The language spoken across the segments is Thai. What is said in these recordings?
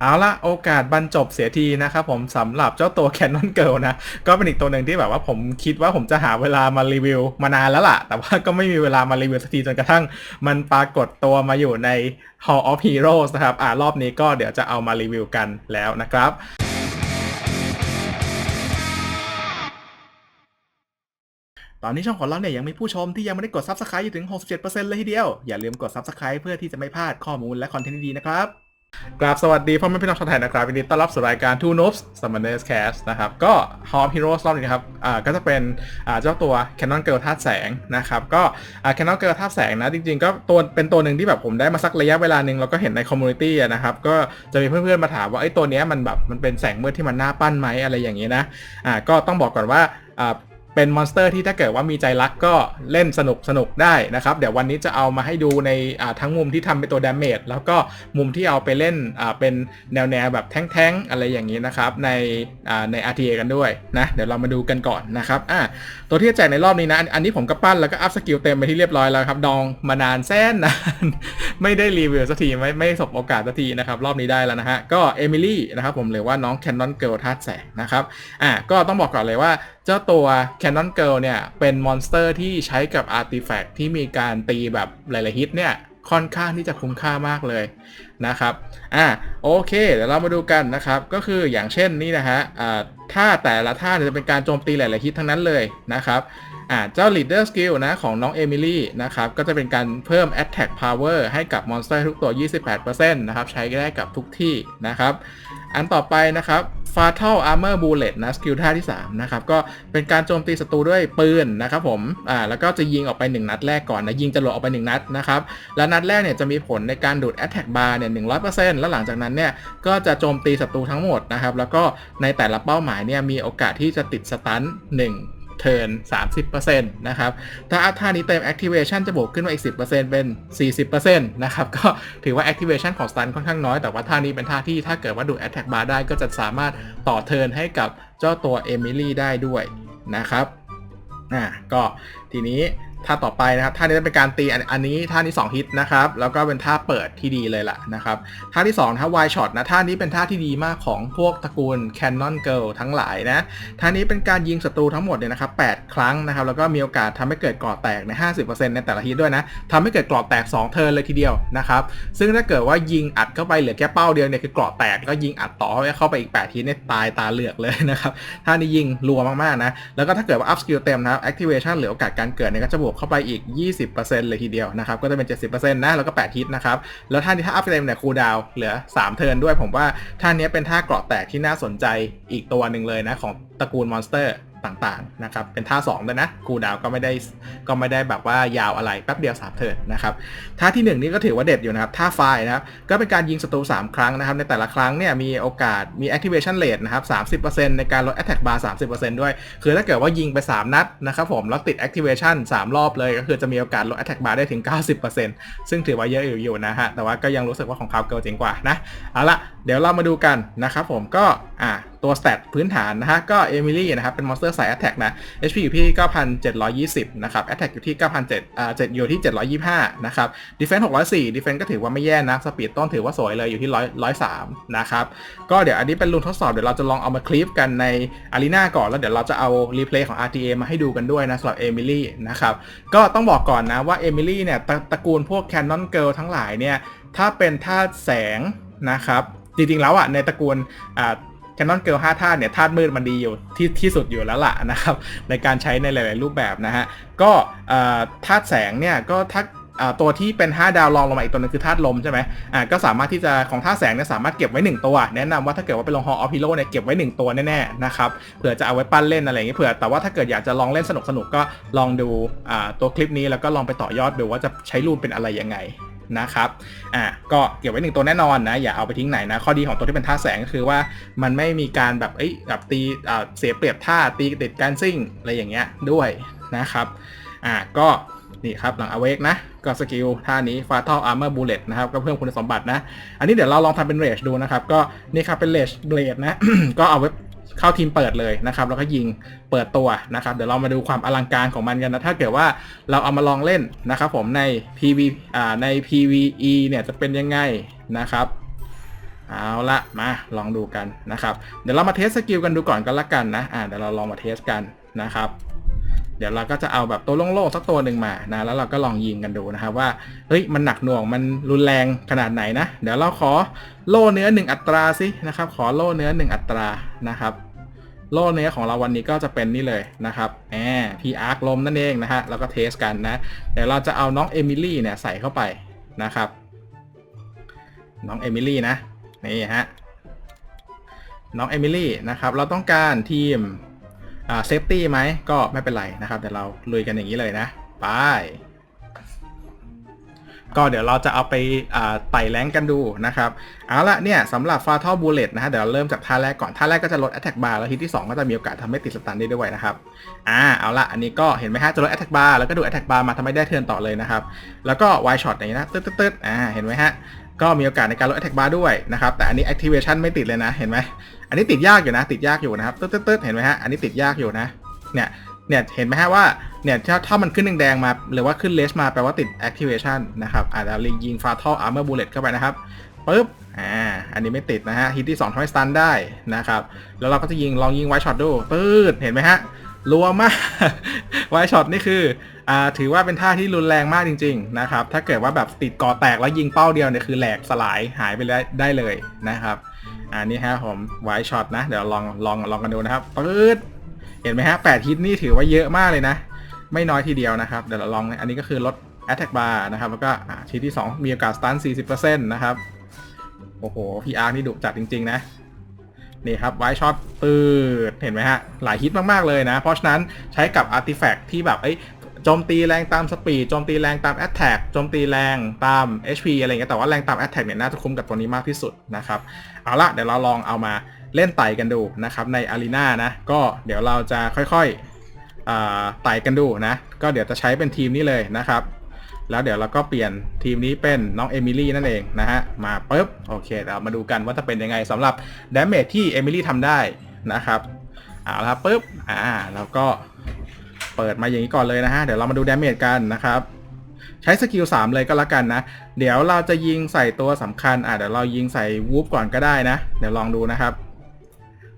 เอาละโอกาสบรรจบเสียทีนะครับผมสำหรับเจ้าตัว Canon Girl นะ ก็เป็นอีกตัวหนึ่งที่แบบว่าผมคิดว่าผมจะหาเวลามารีวิวมานานแล้วล่ะ แต่ว่าก็ไม่มีเวลามารีวิวสักทีจนกระทั่ง มันปรากฏตัวมาอยู่ใน Hall of Heroes นะครับ อ่ารอบนี้ก็เดี๋ยวจะเอามารีวิวกันแล้วนะครับตอนนี้ช่องของเราเนี่ยยังมีผู้ชมที่ยังไม่ได้กด Subscribe อยู่ถึง 67%เลยทีเดียว อย่าลืมกด Subscribe เพื่อที่จะไม่พลาดข้อมูลและคอนเทนต์ดีๆนะครับ กราบสวัสดีพ่อแม่พี่น้องชาวไทยนะครับยินดีต้อนรับสู่รายการ Two Noobs Summoners Cast นะครับ ก็ Hall of Heroes รอบนี้นะครับอ่าก็จะเป็นอ่าเจ้าตัว Canon Girl ธาตุแสงนะครับ ก็อ่า Canon Girl ธาตุแสงนะ จริง ๆ ก็ตัวเป็นตัวหนึ่งที่แบบผมได้มาสักระยะเวลาหนึ่งแล้วก็เห็นในคอมมูนิตี้นะครับ ก็จะมีเพื่อนๆมาถามว่าไอ้ตัวเนี้ยมันแบบมันเป็นแสงมืดที่มันน่าปั้นไหมอะไรอย่างนี้นะอ่าก็ต้องบอกก่อนว่าอ่า เป็นมอนสเตอร์ที่ถ้าเกิดว่ามีใจรักก็เล่นสนุกสนุกได้นะครับ เดี๋ยววันนี้จะเอามาให้ดูในทั้งมุมที่ทำเป็นตัวดาเมจแล้วก็มุมที่เอาไปเล่นเป็นแนวแนวแบบแท้งๆ อะไรอย่างนี้นะครับ ในอ่าใน RTA กันด้วยนะเดี๋ยวเรามาดูกันก่อนนะครับอ่าตัวที่จะแจกในรอบนี้นะ อันนี้ผมก็ปั้นแล้วก็อัพสกิลเต็มไปที่เรียบร้อยแล้วครับ ดองมานานแสนนานไม่ได้รีวิวสักทีไม่ไม่สบโอกาสสักทีนะครับรอบนี้ได้แล้วนะฮะก็เอมิลี่นะครับผมหรือว่าน้องแคนนอนเกิลธาตุแสงนะครับอ่าก็ต้องบอกก่อนเลยว่าเจ้าตัว Canon Girl เนี่ย เป็นมอนสเตอร์ที่ใช้กับอาร์ติแฟกต์ที่มีการตีแบบหลาย ๆ ฮิตเนี่ย ค่อนข้างที่จะคุ้มค่ามากเลยนะครับ อ่าโอเคเดี๋ยวเรามาดูกันนะครับ ก็คืออย่างเช่นนี่นะฮะอ่าท่าแต่ละท่าจะเป็นการโจมตีหลาย ๆ ฮิตทั้งนั้นเลยนะครับอ่าเจ้า leader skill นะของน้องเอมิลี่นะครับ ก็จะเป็นการเพิ่ม attack power ให้กับมอนสเตอร์ทุกตัว 28%นะครับ ใช้ได้กับทุกที่นะครับ อันต่อไปนะครับ Fatal Armor Bullet นะสกิลท่าที่ 3 นะครับ ก็เป็นการโจมตีศัตรูด้วยปืนนะครับผมอ่าแล้วก็จะยิงออกไป 1 นัดแรกก่อนนะ ยิงจรวดออกไป 1 นัดนะครับ แล้วนัดแรกเนี่ยจะมีผลในการดูด Attack Bar เนี่ยหนึ่งแล้วหลังจากนั้นเนี่ยก็จะโจมตีศัตรูทั้งหมดนะครับ แล้วก็ในแต่ละเป้าหมายเนี่ยมีโอกาสที่จะติดสตัน1 เทิร์น30%นะครับ ถ้าท่านี้เต็ม activation จะบวกขึ้นมาอีก 10%เป็น 40%นะครับ ก็ถือว่า activation ของ stun ค่อนข้างน้อย แต่ว่าท่านี้เป็นท่าที่ถ้าเกิดว่าดูด attack bar ได้ก็จะสามารถต่อเทิร์นให้กับเจ้าตัว Emily ได้ด้วยนะครับ อ่า ก็ทีนี้ ท่าต่อไปนะครับท่านี้จะเป็นการตีอันนี้ท่านี้2ฮิตนะครับแล้วก็เป็นท่าเปิดที่ดีเลยล่ะนะครับท่าที่2ท่า wide shot นะท่านี้เป็นท่าที่ดีมากของพวกตระกูล Canon Girl ทั้งหลายนะท่านี้เป็นการยิงศัตรูทั้งหมดเนี่ยนะครับ8ครั้งนะครับแล้วก็มีโอกาสทำให้เกิดกรอดแตกใน 50%ในแต่ละฮิตด้วยนะทำให้เกิดกรอดแตก 2 เทิร์นเลยทีเดียวนะครับซึ่งถ้าเกิดว่ายิงอัดเข้าไปเหลือแค่เป้าเดียวเนี่ยคือกรอดแตกก็ยิงอัดต่อเข้าไปอีก8ฮิตเนี่ยตายตาเหลือกเลยนะครับท่านี้ยิงรัวมากๆนะแล้วก็ถ้าเกิดว่า up skill เต็มนะครับ activation หลือโอกาสการเกิดเนี่ยก็จะบวกเข้าไปอีก 20%เลยทีเดียวนะครับ ก็จะเป็น 70%นะ แล้วก็ 8 ฮิตนะครับ แล้วท่านี้ถ้าอัพเต็มเนี่ยคูลดาวเหลือ 3 เทิร์นด้วย ผมว่าท่านี้เป็นท่าเกราะแตกที่น่าสนใจอีกตัวหนึ่งเลยนะของตระกูลมอนสเตอร์ ต่างๆนะครับเป็นท่า2ด้วยนะคูดาวก็ไม่ได้ก็ไม่ได้แบบว่ายาวอะไรแป๊บเดียว3เทิร์นนะครับท่าที่ 1 นี่ก็ถือว่าเด็ดอยู่นะครับท่าไฟนะครับก็เป็นการยิงศัตรู3 ครั้งนะครับในแต่ละครั้งเนี่ยมีโอกาสมี activation rate นะครับ30%ในการลด attack bar 30%ด้วย คือถ้าเกิดว่ายิงไป 3 นัดนะครับผมแล้วติด activation 3 รอบเลย ก็คือจะมีโอกาสลด attack bar ได้ถึง 90%ซึ่งถือว่าเยอะอยู่นะฮะแต่ว่าก็ยังรู้สึกว่าของเขาเกินจริงกว่านะเอาละเดี๋ยวเรามาดูกันนะครับผมก็อ่าตัวสเตตพื้นฐานนะฮะก็เอมิลี่นะครับเป็นมอนสเตอร์สาย attack นะ HP อยู่ที่ 9,720 นะครับ attack อยู่ที่ 9,700อ่า7อยู่ที่ 725 นะครับ defense 604 defense ก็ถือว่าไม่แย่นะสปีดต้นถือว่าสวยเลยอยู่ที่ 100 103 นะครับ ก็เดี๋ยวอันนี้เป็นรูนทดสอบ เดี๋ยวเราจะลองเอามาคลิปกันในอารีนาก่อน แล้วเดี๋ยวเราจะเอารีเพลย์ของ RTA มาให้ดูกันด้วยนะสำหรับเอมิลี่นะครับ ก็ต้องบอกก่อนนะว่าเอมิลี่เนี่ยตระตระกูลพวก Canon Girl ทั้งหลายเนี่ย ถ้าเป็นธาตุแสงนะครับ จริงๆแล้วอะในตระกูลอ่า Canon Girl 5ธาตุเนี่ยธาตุมืดมันดีอยู่ที่ที่สุดอยู่แล้วล่ะนะครับ ในการใช้ในหลาย ๆ รูปแบบนะฮะ ก็ธาตุแสงเนี่ยก็ถ้าตัวที่เป็น 5 ดาวรองลงมาอีกตัวหนึงคือธาตุลมใช่ไหมอ่าก็สามารถที่จะของธาตุแสงเนี่ยสามารถเก็บไว้ 1 ตัว แนะนำว่าถ้าเกิดว่าไปลง Hall of Hero เนี่ยเก็บไว้ 1 ตัวแน่ๆนะครับเผื่อจะเอาไว้ปั้นเล่นอะไรอย่างเงี้ยเผื่อแต่ว่าถ้าเกิดอยากจะลองเล่นสนุกๆก็ลองดูอ่าตัวคลิปนี้แล้วก็ลองไปต่อยอดดูว่าจะใช้รูนเป็นอะไรยังไง นะครับอะก็เก็บไว้หนึ่งตัวแน่นอนนะอย่าเอาไปทิ้งไหนนะข้อดีของตัวที่เป็นท่าแสงก็คือว่ามันไม่มีการแบบเอ้ยแบบตีเสียเปรียบท่าตีติดการซิ่งอะไรอย่างเงี้ยด้วยนะครับอะก็นี่ครับหลังอเวกนะก็สกิลท่านี้ Fatal Armor Bullet นะครับก็เพิ่มคุณสมบัตินะ อันนี้เดี๋ยวเราลองทำเป็นเรจดูนะครับ ก็นี่ครับเป็นเรจเบลดนะ ก็เอาไว้ เข้าทีมเปิดเลยนะครับ แล้วก็ยิงเปิดตัวนะครับ เดี๋ยวเรามาดูความอลังการของมันกันนะ ถ้าเกิดว่าเราเอามาลองเล่นนะครับผมใน PV อ่าใน PVE เนี่ยจะเป็นยังไงนะครับเอาละมาลองดูกันนะครับ เดี๋ยวเรามาเทสสกิลกันดูก่อนก็แล้วกันนะอ่าเดี๋ยวเราลองมาเทสกันนะครับ ดี๋ยวเราก็จะเอาแบบตัวโล่งๆสักตัวหนึ่งมานะแล้วเราก็ลองยิงกันดูนะครับว่าเฮ้ยมันหนักหน่วงมันรุนแรงขนาดไหนนะ เดี๋ยวเราขอโล่เนื้อหนึ่งอัตราสินะครับ ขอโล่เนื้อหนึ่งอัตรานะครับโล่เนื้อของเราวันนี้ก็จะเป็นนี่เลยนะครับแอพีอาร์คลมนั่นเองนะฮะแล้วก็เทสกันนะเดี๋ยวเราจะเอาน้องเอมิลี่เนี่ยใส่เข้าไปนะครับ น้องเอมิลี่นะนี่ฮะน้องเอมิลี่นะครับเราต้องการทีม อ่าเซฟตี้ไหมก็ไม่เป็นไรนะครับเดี๋ยวเราลุยกันอย่างนี้เลยนะไปก็เดี๋ยวเราจะเอาไปไต่แรงกันดูนะครับ เอาละเนี่ยสำหรับฟาทอบูเลตนะฮะเดี๋ยวเราเริ่มจากท่าแรกก่อน ท่าแรกก็จะลด Attack Bar แล้วทีที่ 2 ก็จะมีโอกาสทำให้ติดสตันได้ด้วยนะครับ อ่าเอาละอันนี้ก็เห็นไหมฮะจะลด Attack Bar แล้วก็ดู Attack Bar มาทำให้ได้เทิร์นต่อเลยนะครับ แล้วก็ wide shot อย่างนี้นะตึ๊ดตึ๊ดตึ๊ดอ่าเห็นไหมฮะ ก็มีโอกาสในการลด attack bar ด้วยนะครับ แต่อันนี้ activation ไม่ติดเลยนะ เห็นไหม อันนี้ติดยากอยู่นะ ติดยากอยู่นะครับตึ๊ดตึ๊ดตึ๊ดเห็นไหมฮะ อันนี้ติดยากอยู่นะ เนี่ย เนี่ย เห็นไหมฮะว่า เนี่ย ถ้าถ้ามันขึ้นแดงๆมา หรือว่าขึ้นเลสมา แปลว่าติด activation นะครับอาเรายิง fatal armor bullet เข้าไปนะครับปึ๊บ อ่า อันนี้ไม่ติดนะฮะ ฮิตที่2ทำให้ stun ได้นะครับ แล้วเราก็จะยิงลองยิง white shot ดูตืดเห็นไหมฮะรัวมาก ไวช็อตนี่คือ ถือว่าเป็นท่าที่รุนแรงมากจริง ๆ นะครับ ถ้าเกิดว่าแบบติดก่อแตกแล้วยิงเป้าเดียวเนี่ยคือแหลกสลายหายไปได้ได้เลยนะครับอ่านี่ฮะผมไวช็อตนะ เดี๋ยวลองลองลองกันดูนะครับปื๊ดเห็นไหมฮะแปดฮิตนี่ถือว่าเยอะมากเลยนะ ไม่น้อยทีเดียวนะครับ เดี๋ยวเราลองอันนี้ก็คือลด attack bar นะครับ แล้วก็ทีที่ 2 มีโอกาส stun 40%นะครับ โอ้โห PR นี่ดุจัดจริง ๆ นะนี่ครับไวช็อตตืดเห็นไหมฮะ หลายฮิตมาก ๆ เลยนะ เพราะฉะนั้นใช้กับอาร์ติแฟกต์ที่แบบเอ้ย โจมตีแรงตามสปีดโจมตีแรงตามแอตแทกโจมตีแรงตาม HP อะไรเงี้ยแต่ว่าแรงตามแอตแทกเนี่ยน่าจะคุ้มกับตัวนี้มากที่สุดนะครับเอาละเดี๋ยวเราลองเอามาเล่นไต่กันดูนะครับในอารีนานะก็เดี๋ยวเราจะค่อยๆไต่กันดูนะก็เดี๋ยวจะใช้เป็นทีมนี้เลยนะครับแล้วเดี๋ยวเราก็เปลี่ยนทีมนี้เป็นน้องเอมิลี่นั่นเองนะฮะมาปุ๊บโอเคเดี๋ยวเรามาดูกันว่าจะเป็นยังไงสำหรับดาเมจที่เอมิลี่ทำได้นะครับเอาละครับปุ๊บอ่าแล้วก็ เปิดมาอย่างนี้ก่อนเลยนะฮะ เดี๋ยวเรามาดูดาเมจกันนะครับ ใช้สกิล3เลยก็แล้วกันนะ เดี๋ยวเราจะยิงใส่ตัวสำคัญ อ่าเดี๋ยวเรายิงใส่วูฟก่อนก็ได้นะ เดี๋ยวลองดูนะครับ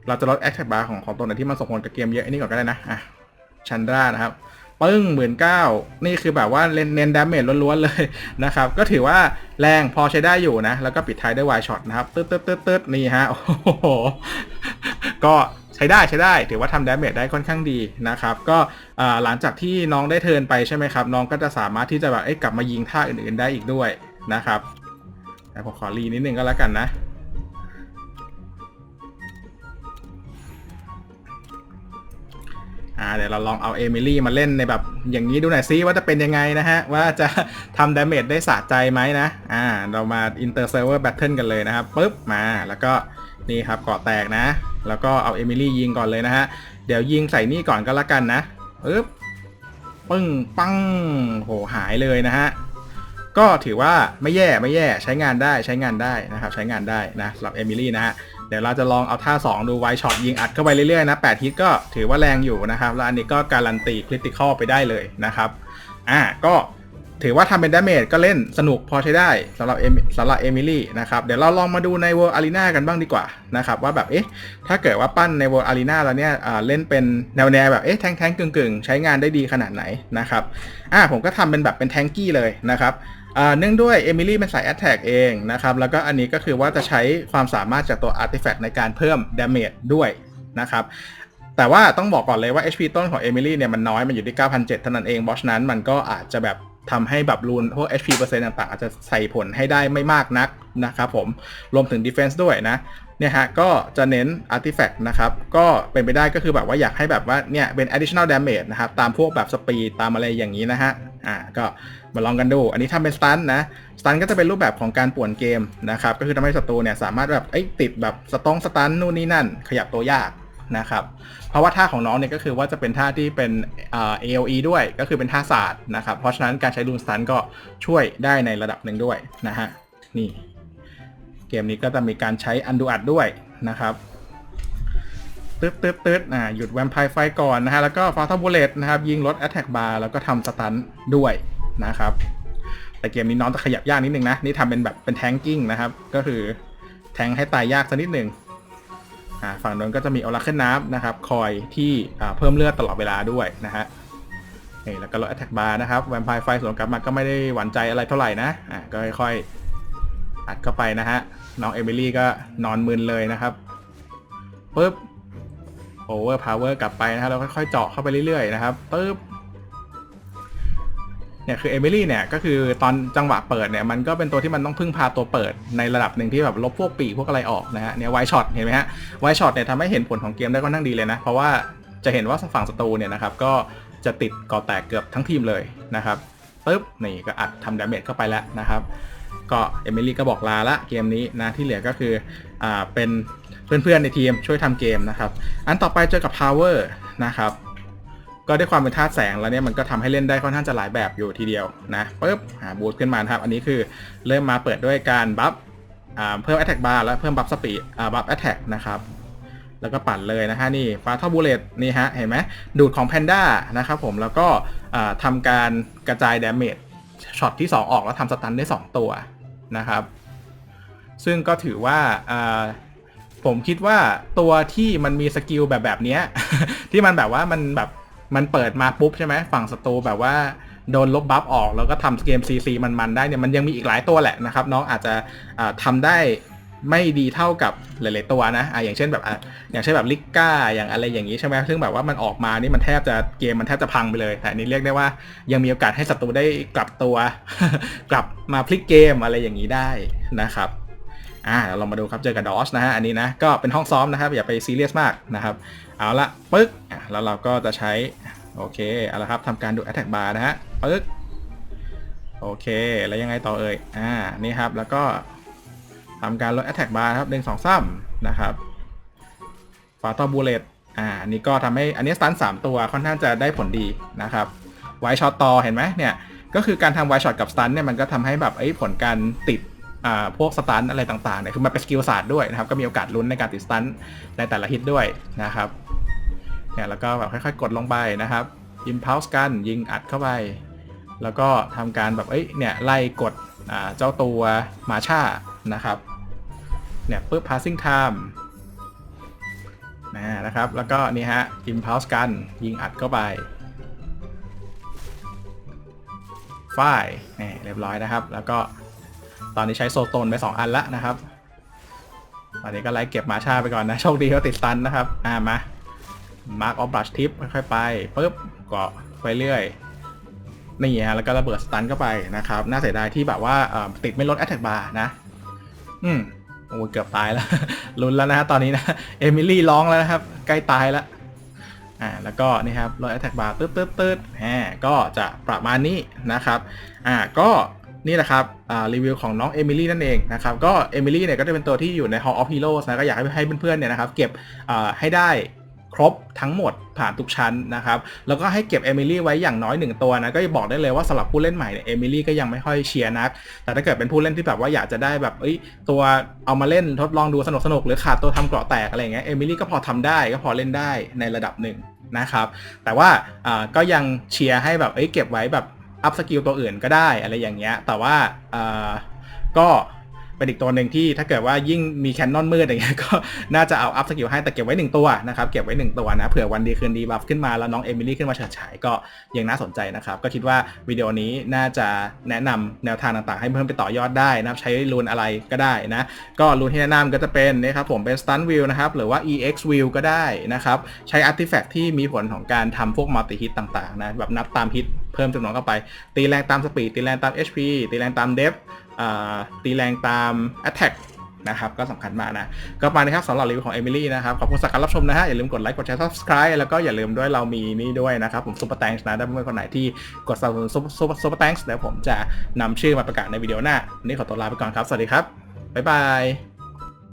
เราจะลดแอคแท็กบาร์ของของตัวไหนที่มันส่งผลกับเกมเยอะอันนี้ก่อนก็ได้นะ อะ ชันดรานะครับปึ้งหมื่นเก้านี่คือแบบว่าเน้นเน้นดาเมจล้วนๆเลยนะครับ ก็ถือว่าแรงพอใช้ได้อยู่นะ แล้วก็ปิดท้ายด้วยวายช็อตนะครับ ตึ๊ดตึ๊ดตึ๊ดตึ๊ดนี่ฮะ โอ้โห ก็ ใช้ได้ใช้ได้ ถือว่าทำดาเมจได้ค่อนข้างดีนะครับ ก็หลังจากที่น้องได้เทิร์นไปใช่ไหมครับ น้องก็จะสามารถที่จะแบบเอ้กลับมายิงท่าอื่นๆได้อีกด้วยนะครับแต่ผมขอรีนิดนึงก็แล้วกันนะอ่าเดี๋ยวเราลองเอาเอมิลี่มาเล่นในแบบอย่างนี้ดูหน่อยซิว่าจะเป็นยังไงนะฮะ ว่าจะทำดาเมจได้สะใจไหมนะ อ่า เรามา Inter Server Battle กันเลยนะครับปุ๊บมาแล้วก็ นี่ครับเกาะแตกนะ แล้วก็เอาเอมิลี่ยิงก่อนเลยนะฮะ เดี๋ยวยิงใส่นี่ก่อนก็แล้วกันนะปึ๊บปึ้งปังโหหายเลยนะฮะ ก็ถือว่าไม่แย่ไม่แย่ใช้งานได้ใช้งานได้นะครับ ใช้งานได้นะสำหรับเอมิลี่นะฮะ เดี๋ยวเราจะลองเอาท่า 2 ดูไวช็อตยิงอัดเข้าไปเรื่อยๆนะ8ฮิตก็ถือว่าแรงอยู่นะครับ แล้วอันนี้ก็การันตีคริติคอลไปได้เลยนะครับ อ่าก็ ถือว่าทำเป็นดาเมจก็เล่นสนุกพอใช้ได้สำหรับเอมสำหรับเอมิลี่นะครับเดี๋ยวเราลองมาดูใน World Arena กันบ้างดีกว่านะครับว่าแบบเอ๊ะถ้าเกิดว่าปั้นใน World Arena แล้วเนี่ยเล่นเป็นแนวแนวแบบเอ๊ะแทงแทงกึ่งกึ่งใช้งานได้ดีขนาดไหนนะครับอ่าผมก็ทำเป็นแบบเป็นแทงกี้เลยนะครับเนื่องด้วยเอมิลี่เป็นสาย Attack เองนะครับแล้วก็อันนี้ก็คือว่าจะใช้ความสามารถจากตัว Artifact ในการเพิ่ม Damage ด้วยนะครับแต่ว่าต้องบอกก่อนเลยว่า HP ต้นของเอมิลี่เนี่ยมันน้อยมันอยู่ที่ 9,700เท่านั้นเองเพรานั้นมันก็อาจจะแบบ ทำให้แบบรูนพวก HP เปอร์เซ็นต์ต่างๆ อาจจะใส่ผลให้ได้ไม่มากนักนะครับผม รวมถึง Defense ด้วยนะ เนี่ยฮะ ก็จะเน้น Artifact นะครับ ก็เป็นไปได้ก็คือแบบว่าอยากให้แบบว่าเนี่ยเป็น additional damage นะครับ ตามพวกแบบ speed ตามอะไรอย่างนี้นะฮะ อ่า ก็มาลองกันดู อันนี้ทำเป็น stun นะ stun ก็จะเป็นรูปแบบของการป่วนเกมนะครับ ก็คือทำให้ศัตรูเนี่ยสามารถแบบเอ้ยติดแบบสตองสตันนู่นนี่นั่น ขยับตัวยาก นะครับ เพราะว่าท่าของน้องเนี่ยก็คือว่าจะเป็นท่าที่เป็นอ่า AOE ด้วยก็คือเป็นท่าศาสตร์นะครับ เพราะฉะนั้นการใช้รูนสตันก็ช่วยได้ในระดับหนึ่งด้วยนะฮะนี่ เกมนี้ก็จะมีการใช้อันดูอัดด้วยนะครับตึ๊ดตึ๊ดตึ๊ดอ่าหยุดแวมไพร์ไฟก่อนนะฮะแล้วก็ฟา t า l บ u เลตนะครับยิงลด Attack Bar แล้วก็ทำสตันด้วยนะครับ แต่เกมนี้น้องจะขยับยากนิดนึงนะ นี่ทำเป็นแบบเป็นแทงกิ้งนะครับ ก็คือแทงให้ตายยากสักนิดหนึ่ง อ่าฝั่งโน้นก็จะมีออราเคิลน้ำนะครับ คอยที่อ่าเพิ่มเลือดตลอดเวลาด้วยนะฮะนี่แล้วก็ลดแอตแทกบาร์นะครับแวมไพร์ไฟสวนกลับมาก็ไม่ได้หวั่นใจอะไรเท่าไหร่นะอ่าก็ค่อยๆอัดเข้าไปนะฮะน้องเอมิลี่ก็นอนมึนเลยนะครับปึ๊บโอเวอร์พาวเวอร์กลับไปนะครับแล้วค่อยๆเจาะเข้าไปเรื่อยๆนะครับปึ๊บ เนี่ยคือเอมิลี่เนี่ยก็คือตอนจังหวะเปิดเนี่ยมันก็เป็นตัวที่มันต้องพึ่งพาตัวเปิดในระดับหนึ่งที่แบบลบพวกปีกพวกอะไรออกนะฮะเนี่ยไวช็อตเห็นไหมฮะไวช็อตเนี่ยทำให้เห็นผลของเกมได้ค่อนข้างดีเลยนะ เพราะว่าจะเห็นว่าฝั่งศัตรูเนี่ยนะครับก็จะติดก่อแตกเกือบทั้งทีมเลยนะครับปึ๊บนี่ก็อัดทำดาเมจเข้าไปแล้วนะครับ ก็เอมิลี่ก็บอกลาละเกมนี้นะที่เหลือก็คืออ่าเป็นเพื่อนๆในทีมช่วยทำเกมนะครับอันต่อไปเจอกับ Power นะครับ ก็ด้วยความเป็นธาตุแสงแล้วเนี่ยมันก็ทำให้เล่นได้ค่อนข้างจะหลายแบบอยู่ทีเดียวนะปึ๊บหาบูทขึ้นมาครับ อันนี้คือเริ่มมาเปิดด้วยการบัฟเพิ่ม attack bar แล้วเพิ่มบัฟสปีดบัฟ attack นะครับ แล้วก็ปั่นเลยนะฮะนี่ฟาท่อบูเลตนี่ฮะเห็นไหมดูดของแพนด้านะครับผมแล้วก็อ่าทำการกระจายดาเมจช็อตที่ 2 ออกแล้วทำสตันได้ 2 ตัวนะครับ ซึ่งก็ถือว่าผมคิดว่าตัวที่มันมีสกิลแบบแบบนี้ที่มันแบบว่ามันแบบ มันเปิดมาปุ๊บใช่ไหมฝั่งศัตรูแบบว่าโดนลบบัฟออกแล้วก็ทำเกม CC มันๆได้เนี่ยมันยังมีอีกหลายตัวแหละนะครับ น้องอาจจะอ่าทำได้ไม่ดีเท่ากับหลายๆตัวนะอะอย่างเช่นแบบอะอย่างเช่นแบบลิก้าอย่างอะไรอย่างนี้ใช่ไหมซึ่งแบบว่ามันออกมานี่มันแทบจะเกมมันแทบจะพังไปเลย แต่อันนี้เรียกได้ว่ายังมีโอกาสให้ศัตรูได้กลับตัว กลับมาพลิกเกมอะไรอย่างนี้ได้นะครับ อ่าเราลองมาดูครับเจอกับดอสนะฮะอันนี้นะก็เป็นห้องซ้อมนะครับอย่าไปซีเรียสมากนะครับเอาละปึ๊กอะแล้วเราก็จะใช้โอเคเอาละครับทำการดู attack bar นะฮะปึ๊กโอเค แล้วยังไงต่อเอ่ยอ่านี่ครับแล้วก็ทำการลด attack bar ครับหนึ่งสองซ้ำนะครับฟาตอบูเลตอ่าอันนี้ก็ทำให้อันนี้สตันสามตัวค่อนข้างจะได้ผลดีนะครับไวช็อตต่อเห็นไหมเนี่ยก็คือการทำไวช็อตกับสตันเนี่ยมันก็ทำให้แบบไอ้ผลการติด อ่าพวกสตันอะไรต่างๆเนี่ยคือมันเป็นสกิลศาสตร์ด้วยนะครับก็มีโอกาสลุ้นในการติดสตันในแต่ละฮิตด้วยนะครับเนี่ยแล้วก็แบบค่อยๆ กดลงไปนะครับยิมพาวส์กันยิงอัดเข้าไป แล้วก็ทำการแบบเอ้ยเนี่ยไล่กดอ่าเจ้าตัวมาชานะครับเนี่ยปุ๊บ passing time นะนะครับ แล้วก็นี่ฮะ impulse กัน ยิงอัดเข้าไปฝ้ายนี่เรียบร้อยนะครับ แล้วก็ ตอนนี้ใช้โซโตนไป 2 อันละนะครับ ตอนนี้ก็ไล่เก็บมาชาไปก่อนนะ โชคดีเขาติดสตันนะครับ อ่ามามาร์กออฟบลัชทิปค่อยๆไปปุ๊บเก็ไปเรื่อยนี่ฮะแล้วก็ระเบิดสตันเข้าไปนะครับ น่าเสียดายที่แบบว่าติดไม่ลดแอตแทกบาร์นะ อืมโอ้เกือบตายแล้ว ลุ้นแล้วนะฮะตอนนี้นะ เอมิลี่ร้องแล้วนะครับ ใกล้ตายแล้วอ่าแล้วก็นี่ครับลดแอตแทกบาร์ตึ๊ดตึ๊ดตึ๊ดแหมก็จะประมาณนี้นะครับ อ่าก็ นี่แหละครับรีวิวของน้องเอมิลี่นั่นเองนะครับก็เอมิลี่เนี่ยก็จะเป็นตัวที่อยู่ใน Hall of Heroes นะก็อยากให้ให้เพื่อนๆเนี่ยนะครับเก็บให้ได้ครบทั้งหมดผ่านทุกชั้นนะครับ แล้วก็ให้เก็บเอมิลี่ไว้อย่างน้อยหนึ่งตัวนะ ก็จะบอกได้เลยว่าสำหรับผู้เล่นใหม่เนี่ยเอมิลี่ก็ยังไม่ค่อยเชียร์นัก แต่ถ้าเกิดเป็นผู้เล่นที่แบบว่าอยากจะได้แบบเอ้ยตัวเอามาเล่นทดลองดูสนุกสนุกหรือขาดตัวทำเกราะแตกอะไรเงี้ยเอมิลี่ก็พอทำได้ก็พอเล่นได้ในระดับหนึ่งนะครับ แต่ว่าอ่าก็ยังเชียร์ให้แบบเอ้ยเก็บไว้แบบ อัพสกิลตัวอื่นก็ได้อะไรอย่างเงี้ย แต่ว่าอ่าก็เป็นอีกตัวหนึ่งที่ถ้าเกิดว่ายิ่งมีแคนนอนมืดอย่างเงี้ยก็น่าจะเอาอัพสกิลให้แต่เก็บไว้หนึ่งตัวนะครับ เก็บไว้หนึ่งตัวนะเผื่อวันดีคืนดีบัฟขึ้นมาแล้วน้องเอมิลี่ขึ้นมาเฉิดฉายก็ยังน่าสนใจนะครับ ก็คิดว่าวิดีโอนี้น่าจะแนะนำแนวทางต่างๆ ให้เพิ่มไปต่อยอดได้นะครับ ใช้รูนอะไรก็ได้นะ ก็รูนที่แนะนำก็จะเป็นนะครับผมเป็น stun wheel นะครับหรือว่า ex wheel ก็ได้นะครับใช้ artifact ที่มีผลของการทำพวก multi hit ต่างๆนะแบบนับตามฮิต เพิ่มจำนวนเข้าไป ตีแรงตามสปีดตีแรงตาม HP ตีแรงตาม depth อ่าตีแรงตาม attack นะครับก็สำคัญมากนะ ก็มานะครับสำหรับรีวิวของเอมิลี่นะครับขอบคุณสำหรับการรับชมนะฮะ อย่าลืมกดไลค์กดแชร์ subscribe แล้วก็อย่าลืมด้วยเรามีนี่ด้วยนะครับ ผมซุปเปอร์แตงส์นะถ้าเพื่อนคนไหนที่กดสนับสนุนซุปซุปซุปเปอร์แตงส์เดี๋ยวผมจะนำชื่อมาประกาศในวิดีโอหน้าวันนี้ขอตัวลาไปก่อนครับ สวัสดีครับบ๊ายบาย